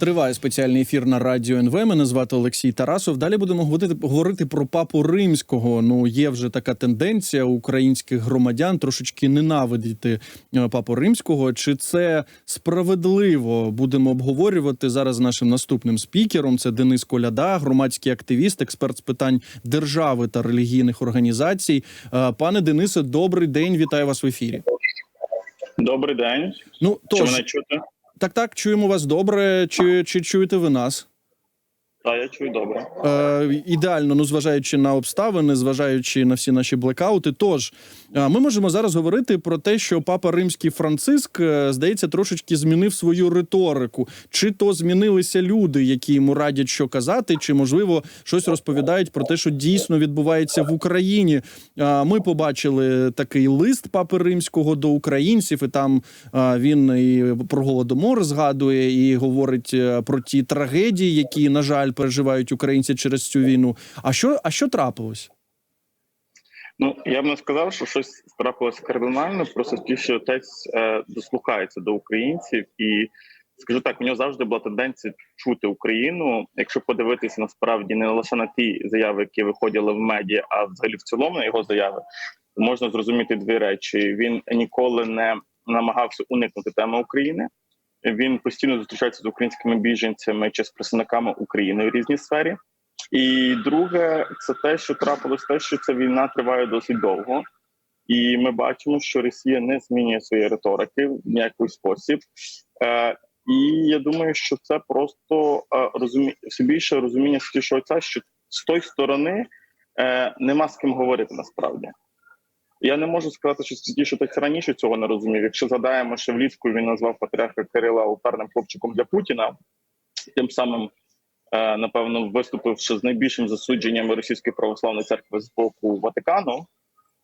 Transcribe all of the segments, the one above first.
Триває спеціальний ефір на радіо НВ. Мене звати Олексій Тарасов. Далі будемо говорити, говорити про папу римського. Ну є вже така тенденція українських громадян трошечки ненавидіти е, папу римського. Чи це справедливо? Будемо обговорювати зараз з нашим наступним спікером. Це Денис Коляда, громадський активіст, експерт з питань держави та релігійних організацій. Е, Пане Денисе, добрий день. Вітаю вас в ефірі. Добрий день. Ну тож мене чути? Так, так чуємо вас добре. Чи, чи чуєте ви нас? Так, я чую добре. Е, ідеально, ну зважаючи на обставини, зважаючи на всі наші блекаути. Тож е, ми можемо зараз говорити про те, що папа римський Франциск е, здається трошечки змінив свою риторику. Чи то змінилися люди, які йому радять, що казати, чи можливо щось розповідають про те, що дійсно відбувається в Україні. Е, Ми побачили такий лист папи римського до українців, і там він і про голодомор згадує, і говорить про ті трагедії, які на жаль переживають українці через цю війну. А що, а що трапилось? Ну я б не сказав, що щось трапилося кардинально, просто ті, що отець е, дослухається до українців, і скажу так, у нього завжди була тенденція чути Україну. Якщо подивитися насправді не лише на ті заяви, які виходили в медіа, а взагалі в цілому на його заяви, можна зрозуміти дві речі: він ніколи не намагався уникнути теми України. Він постійно зустрічається з українськими біженцями чи з представниками України в різній сфері. І друге, це те, що трапилось, те, що ця війна триває досить довго, і ми бачимо, що Росія не змінює свої риторики в ніякий спосіб. Е, І я думаю, що це просто е, розумі... все більше розуміння святішого отця, що з тої сторони е, нема з ким говорити насправді. Я не можу сказати, що святіший отець раніше цього не розумів. Якщо згадаємо, що влітку він назвав патріарха Кирила алтарним хлопчиком для Путіна, тим самим е, напевно виступивши з найбільшим засудженням російської православної церкви з боку Ватикану.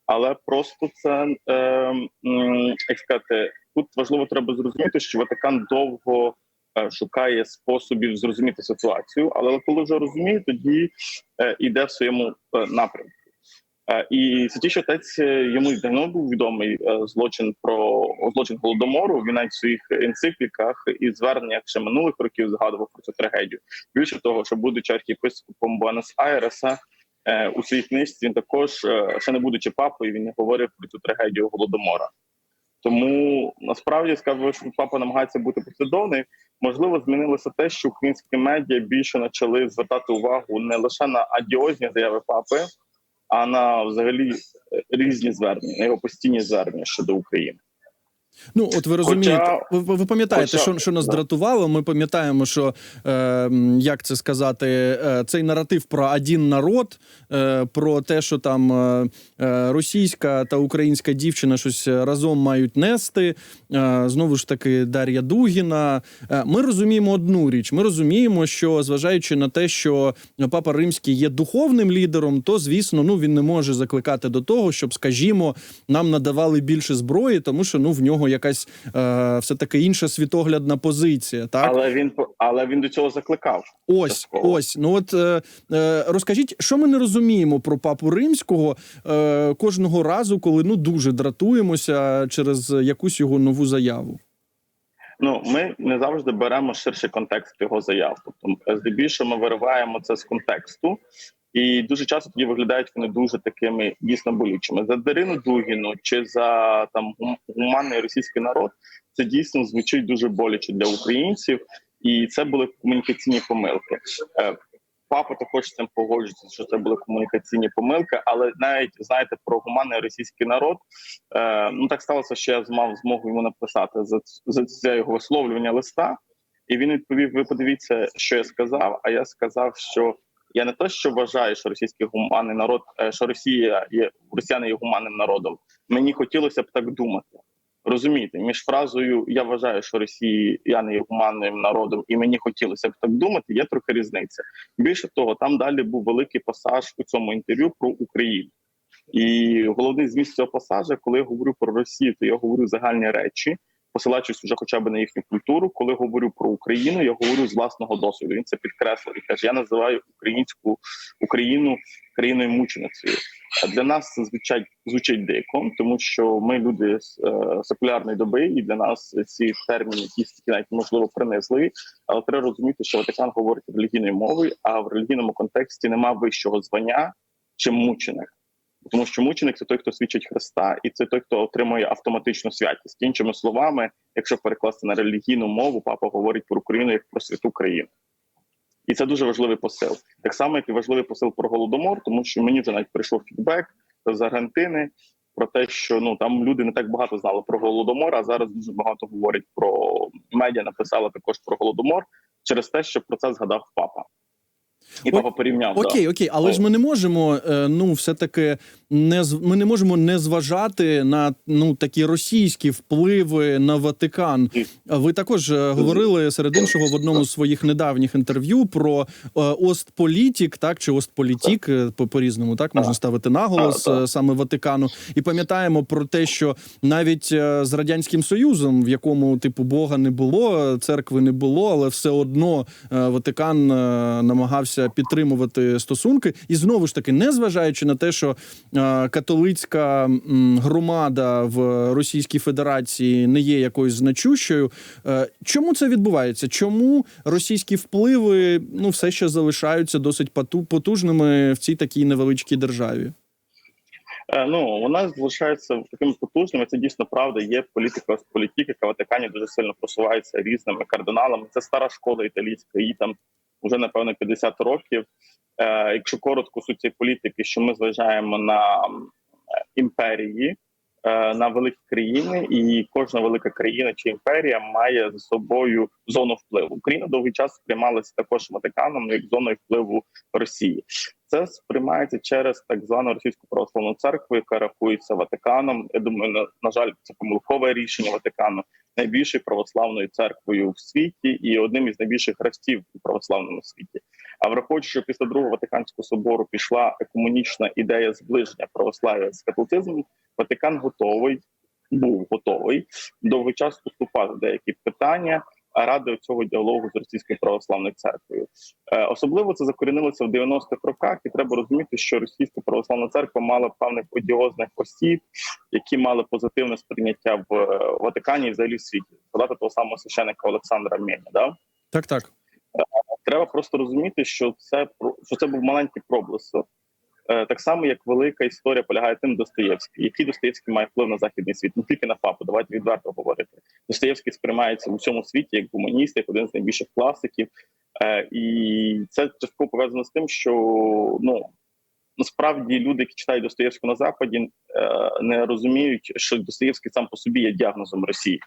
Але просто це е, як сказати, тут важливо треба зрозуміти, що Ватикан довго е, шукає способів зрозуміти ситуацію, але коли вже розуміє, тоді е, йде в своєму напрямку. Е, І Святіший отець е, йому давно був відомий е, злочин про злочин голодомору. Він навіть в своїх енцикліках і зверненнях ще минулих років згадував про цю трагедію. Більше того, що будучи архієпископом Буенос Айреса, у своїй книжці він також ще не будучи папою, він не говорив про цю трагедію голодомора. Тому насправді скажу, що папа намагається бути послідовний. Можливо, змінилося те, що українські медіа більше почали звертати увагу не лише на адіозні заяви папи, а на взагалі різні звернення, на його постійні звернення щодо України. Ну, от ви розумієте, Хоча- ви, ви пам'ятаєте, хоча- що, що нас да. дратувало. Ми пам'ятаємо, що е, як це сказати, е, цей наратив про один народ, е, про те, що там е, е, російська та українська дівчина щось разом мають нести. Е, знову ж таки, Дар'я Дугіна. Е, ми розуміємо одну річ. Ми розуміємо, що зважаючи на те, що папа римський є духовним лідером, то звісно, ну він не може закликати до того, щоб, скажімо, нам надавали більше зброї, тому що ну в нього якась е, все таки інша світоглядна позиція. Так Але він але він до цього закликав. ось частково. ось. Ну от е, е, розкажіть, що ми не розуміємо про папу римського е, кожного разу, коли ну дуже дратуємося через якусь його нову заяву. Ну ми не завжди беремо ширший контекст його заяв. Тобто, е, здебільшого ми вириваємо це з контексту, і дуже часто тоді виглядають вони дуже такими дійсно болючими. За Дарину Дугіну чи за там гуманний російський народ це дійсно звучить дуже боляче для українців, і це були комунікаційні помилки. Е, Папа також цим погоджується, що це були комунікаційні помилки, але навіть знаєте про гуманний російський народ. Е, ну так сталося, що я мав змогу йому написати за, за це його висловлювання листа, і він відповів: Ви подивіться, що я сказав. А я сказав, що я не те, що вважаю, що російський гуманний народ, е, що Росія є росіяни є гуманним народом. Мені хотілося б так думати. Розумієте, між фразою я вважаю, що росіяни є гуманним народом, і мені хотілося б так думати. Є трохи різниця. Більше того, там далі був великий пасаж у цьому інтерв'ю про Україну. І головний зміст цього пасажа, коли я говорю про Росію, то я говорю загальні речі, посилаючись вже хоча б на їхню культуру. Коли говорю про Україну, я говорю з власного досвіду. Він це підкреслив і каже: я називаю українську Україну країною мученицею. Для нас це звучать звучить дико, тому що ми люди з е, секулярної доби, і для нас ці терміни, якісь навіть можливо принизливі. Але треба розуміти, що Ватикан говорить релігійною мовою, а в релігійному контексті нема вищого звання, чим мученик. Тому що мученик це той, хто свідчить Христа, і це той, хто отримує автоматичну святість. Іншими словами, якщо перекласти на релігійну мову, папа говорить про Україну як про святу країну. І це дуже важливий посил. Так само, як і важливий посил про голодомор, тому що мені вже навіть прийшов фідбек з Аргентини про те, що ну там люди не так багато знали про голодомор, а зараз дуже багато говорять про медіа. Написали також про голодомор через те, що про це згадав папа. І О- папа порівняв да. Окей, окей, але ж ми не можемо. е, Ну, все таки не ми не можемо не зважати на ну такі російські впливи на Ватикан. Ви також е, говорили серед іншого в одному з своїх недавніх інтерв'ю про е, Остполітік, так чи Остполітік, по по різному так можна ставити наголос саме Ватикану. І пам'ятаємо про те, що навіть з радянським союзом, в якому типу Бога не було, церкви не було, але все одно Ватикан е, підтримувати стосунки. І знову ж таки, не зважаючи на те, що е, католицька громада в Російській Федерації не є якоюсь значущою. е, Чому це відбувається? Чому російські впливи ну все ще залишаються досить поту- потужними в цій такій невеличкій державі? Е, Ну вона залишається такими потужними. Це дійсно правда. Є політика політики, в Ватикані дуже сильно просувається різними кардиналами. Це стара школа італійська, їй там вже напевно 50 років. Е, Якщо коротко суть цієї політики, що ми зважаємо на е, імперії, е, на великі країни, і кожна велика країна чи імперія має за собою зону впливу. Україна довгий час сприймалася також Ватиканом як зоною впливу Росії. Це сприймається через так звану російську православну церкву, яка рахується Ватиканом. Я думаю, на, на жаль, це помилкове рішення Ватикану найбільшою православною церквою в світі і одним із найбільших хрестів у православному світі. А враховуючи, що після другого Ватиканського собору пішла екомунічна ідея зближення православ'я з католицизмом, Ватикан готовий був готовий довгий час уступати деякі питання. Ради цього діалогу з російською православною церквою Е, особливо це закорінилося в 90-х роках, і треба розуміти, що російська православна церква мала певних одіозних осіб, які мали позитивне сприйняття в е, Ватикані і взагалі в світі. Згадати того самого священника Олександра Меня. Да? Так, так. Треба просто розуміти, що це що це був маленький проблиск. Е, Так само, як велика історія полягає тим Достоєвський, який Достоєвський має вплив на західний світ, не тільки на ФАПу. Давайте відверто говорити. Достоєвський сприймається в усьому світі як гуманіст, як один з найбільших класиків, Е, і це частково пов'язано з тим, що ну насправді люди, які читають Достоєвського на западі, е, не розуміють, що Достоєвський сам по собі є діагнозом Росії.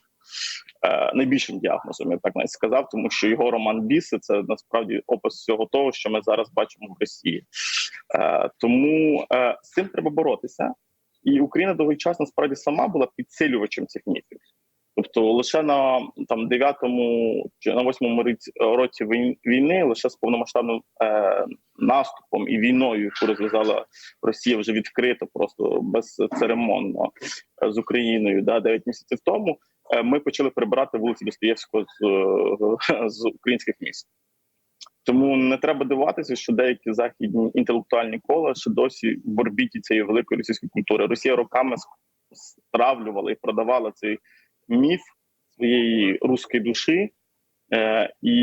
Е, найбільшим діагнозом, я так навіть сказав, тому що його роман Біси це насправді опис всього того, що ми зараз бачимо в Росії. Е, тому з цим треба боротися, і Україна довгий час насправді сама була підсилювачем цих міфів. Тобто лише на там дев'ятому чи на восьмому році, війни, лише з повномасштабним е, наступом і війною, яку розв'язала Росія вже відкрито, просто безцеремонно е, з Україною, да, 9 місяців тому, е, ми почали прибирати вулиці Достоєвського з, е, з українських міст. Тому не треба дивуватися, що деякі західні інтелектуальні кола ще досі в борбіті цієї великої російської культури. Росія роками стравлювала і продавала цей міф своєї руської душі. Е, і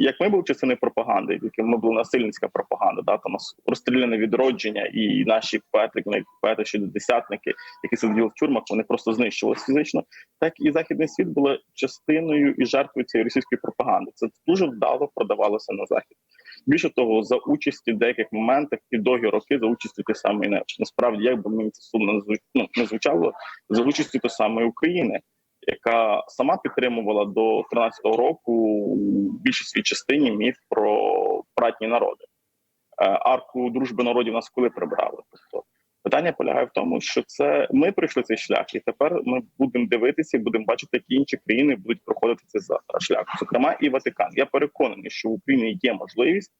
як ми були частиною пропаганди, яким ми були насильницька пропаганда, да, там розстріляне відродження, і наші поети, поети шістдесятники, які сиділи в тюрмах, вони просто знищувалися фізично. Так і західний світ була частиною і жертвою цієї російської пропаганди. Це дуже вдало продавалося на захід. Більше того, за участі в деяких моментах і довгі роки за участю тієї самої не насправді, як би мені це сумно ну, не звучало, за участю тієї самої України яка сама підтримувала до 13-го року в більшій своїй частині міф про братні народи. Е, Арку дружби народів нас коли прибрали. Тобто питання полягає в тому, що це ми пройшли цей шлях, і тепер ми будемо дивитися, і будемо бачити, які інші країни будуть проходити цей шлях, зокрема і Ватикан. Я переконаний, що в Україні є можливість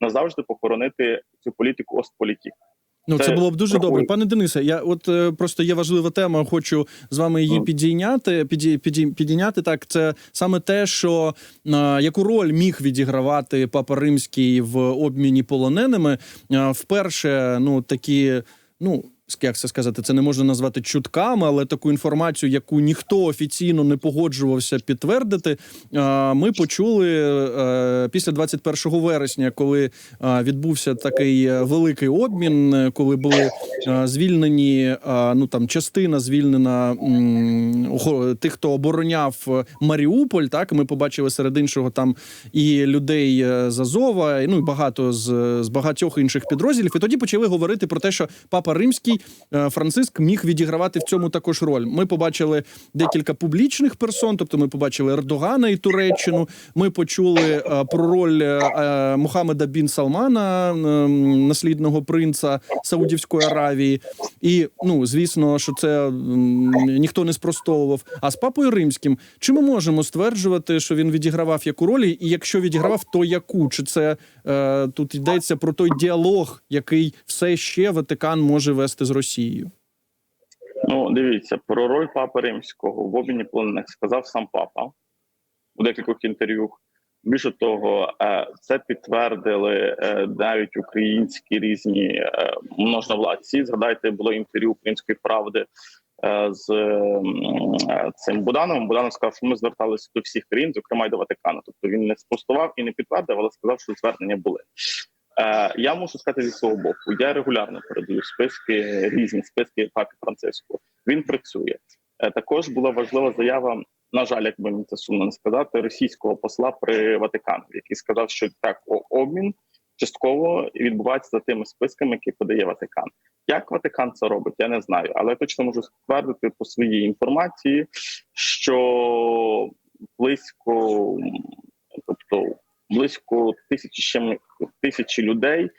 назавжди похоронити цю політику Остполітік. Ну, це, Це було б дуже добре. Пане Денисе, я от е, просто є важлива тема, хочу з вами її підійняти. Піді, піді, підійняти так. Це саме те, що е, яку роль міг відігравати Папа Римський в обміні полоненими. Е, вперше, ну такі ну як це сказати, це не можна назвати чутками, але таку інформацію, яку ніхто офіційно не погоджувався підтвердити. Ми почули е, після 21 вересня, коли відбувся такий е, великий обмін, е, коли були звільнені. Ну там частина звільнена тих, хто обороняв Маріуполь. Так ми побачили серед іншого там і людей з Азова, ну і багато з, з багатьох інших підрозділів. І тоді почали говорити про те, що папа римський е, Франциск міг відігравати в цьому також роль. Ми побачили декілька публічних персон, тобто ми побачили Ердогана і Туреччину. Ми почули е, про роль е, Мухаммеда бін Салмана, е, наслідного принца Саудівської Аравії. І ну звісно, що це ніхто не спростовував. А з папою римським чи ми можемо стверджувати, що він відігравав яку роль, і якщо відігравав, то яку? Чи це тут йдеться про той діалог, який все ще Ватикан може вести Росією? Ну, дивіться, про роль папи римського в обміні полонених сказав сам папа у декількох інтерв'ю. Більше того, е, це підтвердили е, навіть українські різні е, можновладці. Згадайте, було інтерв'ю української правди з цим Будановим. Буданов сказав, що ми зверталися до всіх країн, зокрема й до Ватикану. Тобто він не спростував і не підтвердив, але сказав, що звернення були. Е, Я мушу сказати зі свого боку. Я регулярно передаю списки, різні списки папі Франциску. Він працює. Е, Також була важлива заява. На жаль, як би мені це сумно не сказати, російського посла при Ватикану, який сказав, що так обмін частково відбувається за тими списками, які подає Ватикан. Як Ватикан це робить, я не знаю, але я точно можу ствердити по своїй інформації, що близько, тобто близько тисячі ще тисячі людей,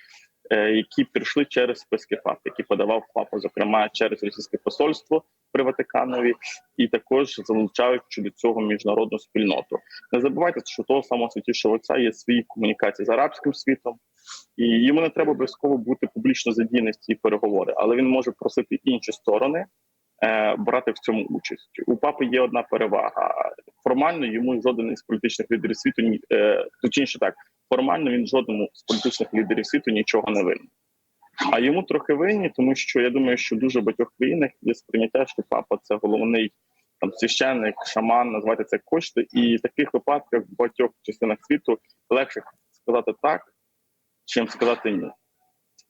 е, які прийшли через списки ФАП, які подавав ФАП, зокрема через російське посольство при Ватиканові, і також залучаючи до цього міжнародну спільноту. Не забувайте, що того самого святішого отця є свої комунікації з арабським світом, і йому не треба обов'язково бути публічно задіяний в ці переговори, але він може просити інші сторони. е, Брати в цьому участь у папи є одна перевага. Формально йому жоден із політичних лідерів світу ні е, точніше так. Формально він жодному з політичних лідерів світу нічого не винен. А йому трохи винні, тому що я думаю, що дуже багатьох країнах є сприйняття, що папа це головний там священник, шаман, назвати це кошти. І в таких випадках в багатьох частинах світу легше сказати так, чим сказати ні.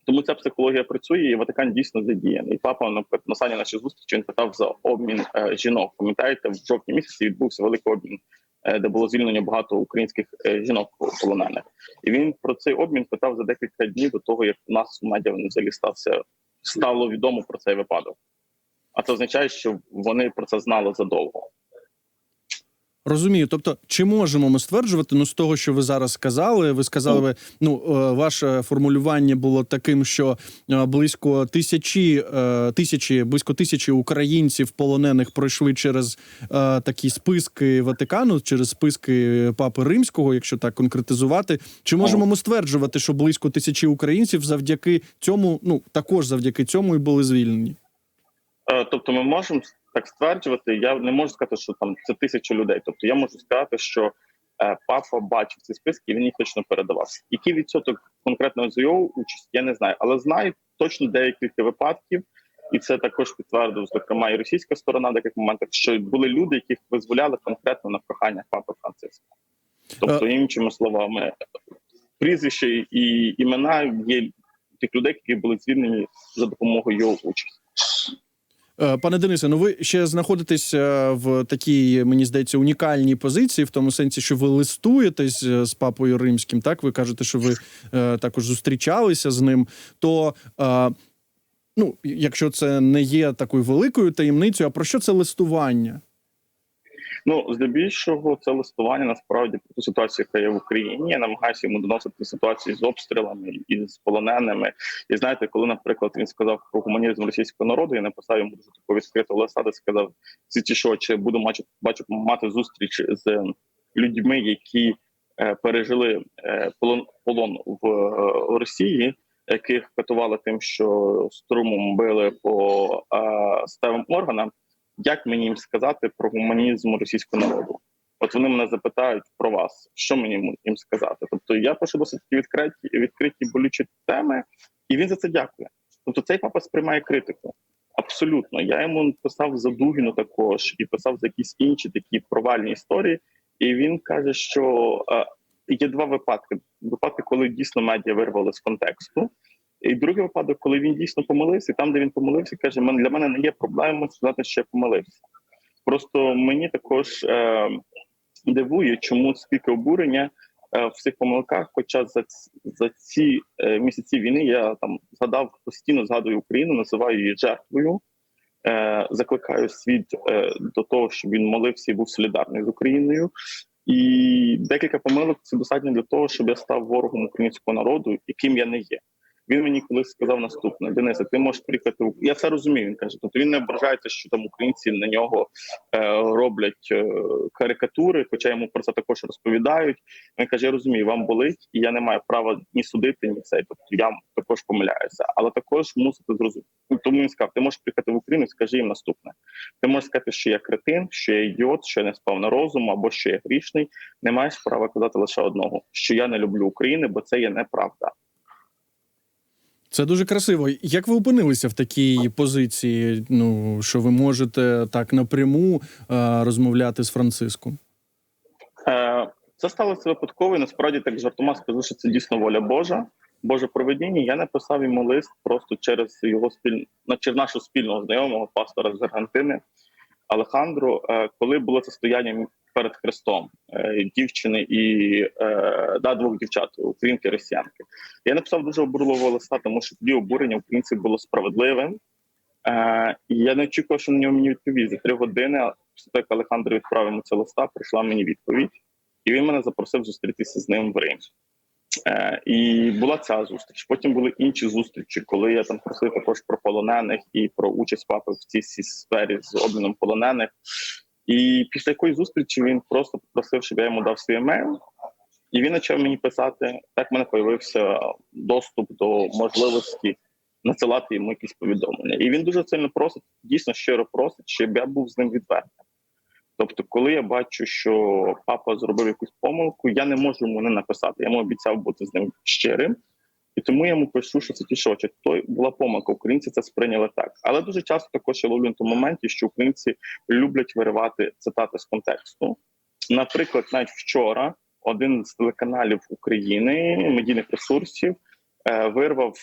Тому ця психологія працює, і Ватикан дійсно задіяний. І папа наприклад, на останній нашій зустрічі він питав за обмін е, жінок. Пам'ятаєте, в жовтні місяці відбувся великий обмін, де було звільнено багато українських е, жінок полонених. І він про цей обмін питав за декілька днів до того, як у нас у медіа взагалі стався стало відомо про цей випадок. А це означає, що вони про це знали задовго. Розумію, тобто, чи можемо ми стверджувати? Ну, з того, що ви зараз сказали, ви сказали, ви, ну е, ваше формулювання було таким, що е, близько тисячі е, тисячі, близько тисячі українців полонених пройшли через такі списки Ватикану, через списки Папи Римського, якщо так конкретизувати. Чи можемо ми стверджувати, що близько тисячі українців завдяки цьому, ну також завдяки цьому і були звільнені? Тобто, ми можемо так стверджувати. Я не можу сказати, що там це тисяча людей. Тобто, я можу сказати, що е, папа бачив ці списки, і він їх точно передавав. Який відсоток конкретно за його участь, я не знаю, але знаю точно деяких випадків, і це також підтвердив зокрема і російська сторона в таких моментах, що були люди, яких визволяли конкретно на прохання папи Франциска. Тобто, іншими словами, прізвища і імена є тих людей, які були звільнені за допомогою його участі. Е, Пане Денисе, ну ви ще знаходитесь е, в такій, мені здається, унікальній позиції, в тому сенсі, що ви листуєтесь е, з папою римським. Так, ви кажете, що ви також зустрічалися з ним. То ну, якщо це не є такою великою таємницею, а про що це листування? Ну, здебільшого, це листування насправді про ту ситуацію, яка є в Україні. Я намагаюся йому доносити ситуацію з обстрілами і з полоненими. І знаєте, коли, наприклад, він сказав про гуманізм російського народу, я написав йому дуже таку відкриту листа, сказав: ці що чи буду мати, бачу мати зустріч з людьми, які е, пережили е, полон полон в е, Росії. Яких катували тим, що струмом били по е, стевим органам, як мені їм сказати про гуманізм російського народу? От вони мене запитають про вас, що мені їм сказати. Тобто я пишу досить відкриті, відкриті болючі теми, і він за це дякує. Тобто цей папа сприймає критику. Абсолютно. Я йому писав за Дугіну також і писав за якісь інші такі провальні історії. І він каже, що е, є два випадки: випадки, коли дійсно медіа вирвали з контексту. І другий випадок, коли він дійсно помилився, там, де він помилився, каже: «Мен- для мене не є проблемою сказати, що я помилився. Просто мені також е, дивує, чому стільки обурення е, в цих помилках. Хоча за, за ці е, місяці війни я там згадав постійно згадую Україну, називаю її жертвою. Е, закликаю світ е, до того, щоб він молився і був солідарний з Україною. І декілька помилок це достатньо для того, щоб я став ворогом українського народу, яким я не є. Він мені колись сказав наступне: Денисе, ти можеш приїхати. Я це розумію. Він каже, тобто він не ображається, що там українці на нього е, роблять е, карикатури, хоча йому про це також розповідають. Він каже: Я розумію, вам болить, і я не маю права ні судити, ні це. Тобто я також помиляюся, але також мусите зрозуміти. Ну, Тому він сказав: ти можеш приїхати в Україну, і скажи їм наступне. Ти можеш сказати, що я кретин, що я ідіот, що я не спав на розум, або що я грішний. Не маєш права казати лише одного: що я не люблю України, бо це є неправда. Це дуже красиво. Як ви опинилися в такій позиції? Ну що ви можете так напряму е, розмовляти з Франциском? Е, Це сталося випадково. і Насправді так жартома скажу, що це дійсно воля Божа. Боже проведіння. Я написав йому лист просто через його спіль... через нашого спільного знайомого пастора з Аргентини Алехандру, е, коли було це стояння перед Христом е, дівчини і е, да, двох дівчат, українки і росіянки. Я написав дуже обурливого листа, тому що тоді обурення українців було справедливим. Е, і я не очікував, що на нього мені відповість за три години. Як Алехандро відправив йому це листа, прийшла мені відповідь, і він мене запросив зустрітися з ним в Римі. Е, і була ця зустріч. Потім були інші зустрічі, коли я там просив також про полонених і про участь папи в цій сфері з обміном полонених. І після якої зустрічі він просто попросив, щоб я йому дав свій емейл, і він почав мені писати. Так в мене з'явився доступ до можливості надсилати йому якісь повідомлення. І він дуже сильно просить, дійсно щиро просить, щоб я був з ним відвертим. Тобто, коли я бачу, що папа зробив якусь помилку, я не можу йому не написати. Я йому обіцяв бути з ним щирим, і тому я йому пишу, що це ті що. То була помилка. Українці це сприйняли так. Але дуже часто також я ловлю на тому моменті, що українці люблять виривати цитати з контексту. Наприклад, навіть вчора один з телеканалів України медійних ресурсів е, вирвав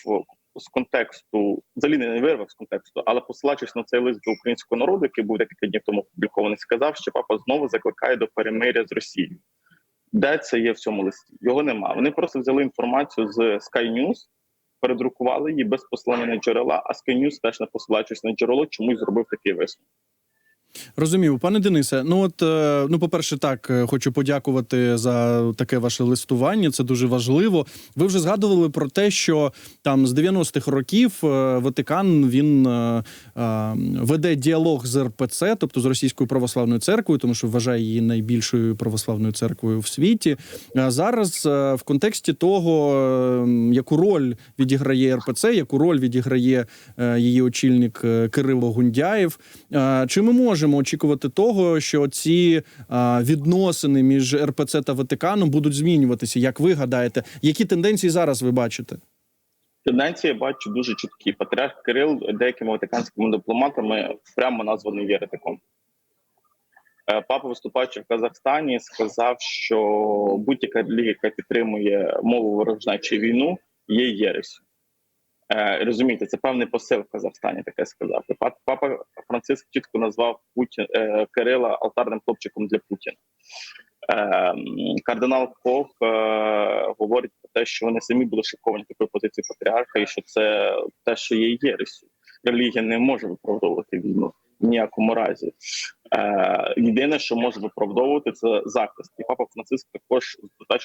з контексту, взагалі не вирвав з контексту, але посилаючись на цей лист до українського народу, який був декілька днів тому опублікований, сказав, що папа знову закликає до перемиря з Росією. Де це є в цьому листі? Його нема. Вони просто взяли інформацію з Sky News, передрукували її без посилання на джерела, а Sky News теж не посилаючись на джерело, чомусь зробив такий висновок. Розумію, пане Денисе. Ну от е, ну, по-перше, так е, хочу подякувати за таке ваше листування. Це дуже важливо. Ви вже згадували про те, що там з 90-х років е, Ватикан він веде діалог з РПЦ, тобто з Російською православною церквою, тому що вважає її найбільшою православною церквою в світі. А зараз в контексті того, е, яку роль відіграє РПЦ, яку роль відіграє її очільник Кирило Гундяєв. Чи ми можемо очікувати того, що ці відносини між РПЦ та Ватиканом будуть змінюватися? Як ви гадаєте, які тенденції зараз ви бачите? Тенденції я бачу дуже чіткі. Патріарх Кирил деякими ватиканськими дипломатами прямо названий єретиком. Е, Папа, виступаючи в Казахстані, сказав, що будь-яка релігія, яка підтримує мову ворожнечі війну, є єресю. Е, Розумієте, це певний посил в Казахстані, таке сказав. Папа Франциск чітко назвав Путін е, Кирила алтарним хлопчиком для Путіна. Е, Кардинал Поп е, говорить про те, що вони самі були шоковані такою позицією патріарха, і що це те, що є єресю. Релігія не може виправдовувати війну в ніякому разі. Єдине, що може виправдовувати, це захист. І папа Франциск також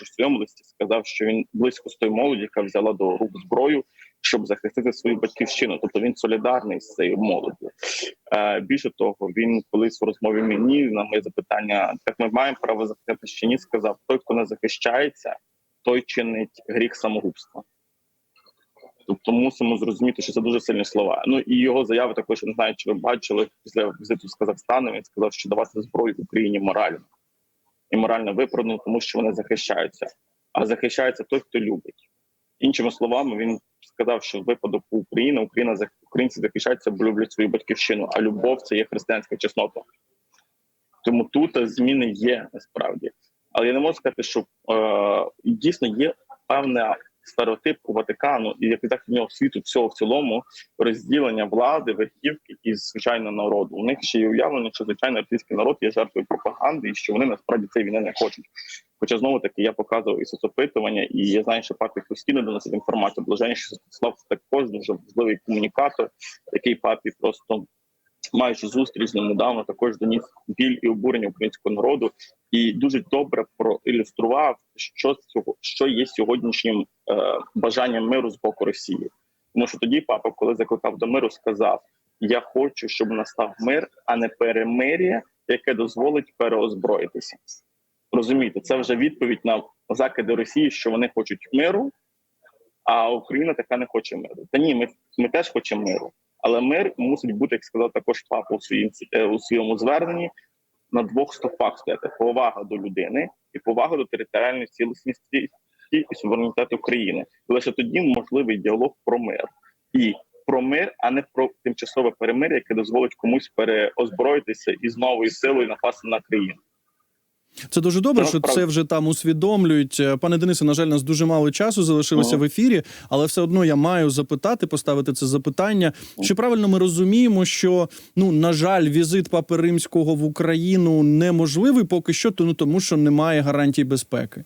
в своєму листі сказав, що він близько з тою молоді, яка взяла до рук зброю, щоб захистити свою батьківщину. Тобто він солідарний з цією молоддю. Е, більше того, він колись у розмові мені на моє запитання, так ми маємо право захистити чи ні, сказав: той, хто не захищається, той чинить гріх самогубства. Тобто мусимо зрозуміти, що це дуже сильні слова. Ну і його заяви також не знаю, чи ви бачили після візиту з Казахстану. Він сказав, що давати зброю Україні морально і морально виправдано, тому що вони захищаються. А захищається той, хто любить. Іншими словами, він сказав, що в випадок України Україна українці захищаються, бо люблять свою батьківщину, а любов це є християнська чеснота. Тому тут зміни є насправді. Але я не можу сказати, що е, дійсно є певна стереотип у Ватикану і як західного світу всього в цілому розділення влади, верхівки і звичайно народу. У них ще є уявлення, що звичайно російський народ є жертвою пропаганди, і що вони насправді цієї війни не хочуть. Хоча знову таки я показував і соцопитування, і я знаю, що папі постійно доносить інформацію. Блаженніший Святослав також дуже важливий комунікатор, який папі просто маючи зустріч з ним недавно, також доніс біль і обурення українського народу, і дуже добре проілюстрував, що цього що є сьогоднішнім е, бажанням миру з боку Росії. Тому що тоді папа, коли закликав до миру, сказав: Я хочу, щоб настав мир, а не перемир'я, яке дозволить переозброїтися. Розумієте, це вже відповідь на закиди Росії, що вони хочуть миру, а Україна така не хоче миру. Та ні, ми, ми теж хочемо миру. Але мир мусить бути, як сказав також папа у, своїм, е, у своєму зверненні, на двох стовпах стояти: повага до людини і повага до територіальної цілісності і суверенітету України. Лише тоді можливий діалог про мир і про мир, а не про тимчасове перемир'я, яке дозволить комусь переозброїтися і з новою силою напасти на країну. Це дуже добре, що це вже там усвідомлюють. Е, Пане Денисе, на жаль, нас дуже мало часу залишилося в ефірі, але все одно я маю запитати, поставити це запитання. Чи правильно ми розуміємо, що ну на жаль, візит папи римського в Україну неможливий поки що, ну тому що немає гарантій безпеки.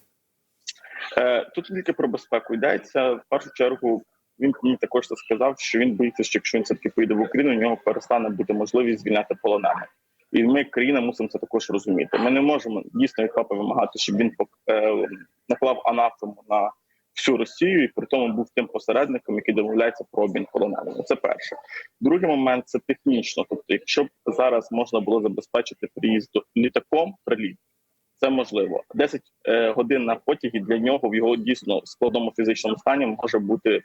Е, Тут тільки про безпеку йдеться. В першу чергу він мені також це сказав, що він боїться, що якщо він все таки поїде в Україну, у нього перестане бути можливість звільняти полонених. І ми, країна, мусимо це також розуміти. Ми не можемо дійсно від папи вимагати, щоб він е, наклав анафему на всю Росію і при тому був тим посередником, який домовляється про обмін полоненими. Це перше. Другий момент це технічно. Тобто, якщо б зараз можна було забезпечити приїзд літаком, приліт. Це можливо. 10 е, годин на потягі для нього в його дійсно складному фізичному стані може бути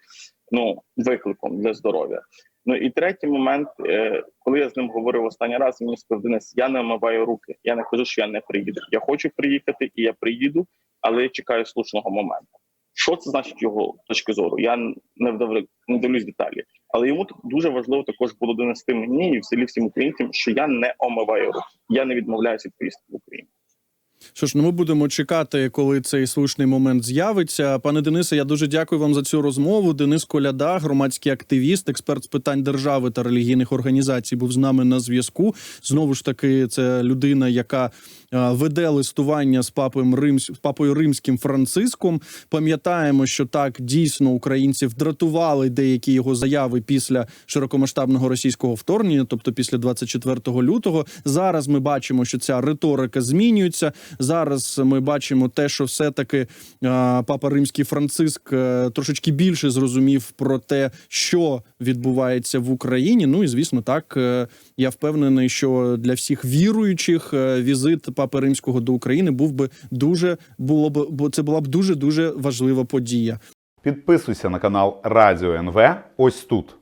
ну викликом для здоров'я. Ну і третій момент, е, коли я з ним говорив останній раз, мені сказав, Денис, я не омиваю руки. Я не кажу, що я не приїду. Я хочу приїхати, і я приїду, але я чекаю слушного моменту. Що це значить його точки зору? Я не вдавлю, не дивлюсь деталі. Але йому дуже важливо також було донести мені і в селі всім українцям, що я не омиваю руки. Я не відмовляюся від поїздки в Україну. Що ж, ну ми будемо чекати, коли цей слушний момент з'явиться. Пане Денисе, я дуже дякую вам за цю розмову. Денис Коляда, громадський активіст, експерт з питань держави та релігійних організацій, був з нами на зв'язку. Знову ж таки, це людина, яка е, веде листування з папою Римсь, папою римським Франциском. Пам'ятаємо, що так дійсно українців дратували деякі його заяви після широкомасштабного російського вторгнення, тобто після 24 лютого. Зараз ми бачимо, що ця риторика змінюється. Зараз ми бачимо те, що все-таки папа римський Франциск е, трошечки більше зрозумів про те, що відбувається в Україні. Ну і звісно, так е, я впевнений, що для всіх віруючих е, візит папи римського до України був би дуже було б, бо це була б дуже дуже важлива подія. Підписуйся на канал Радіо НВ ось тут.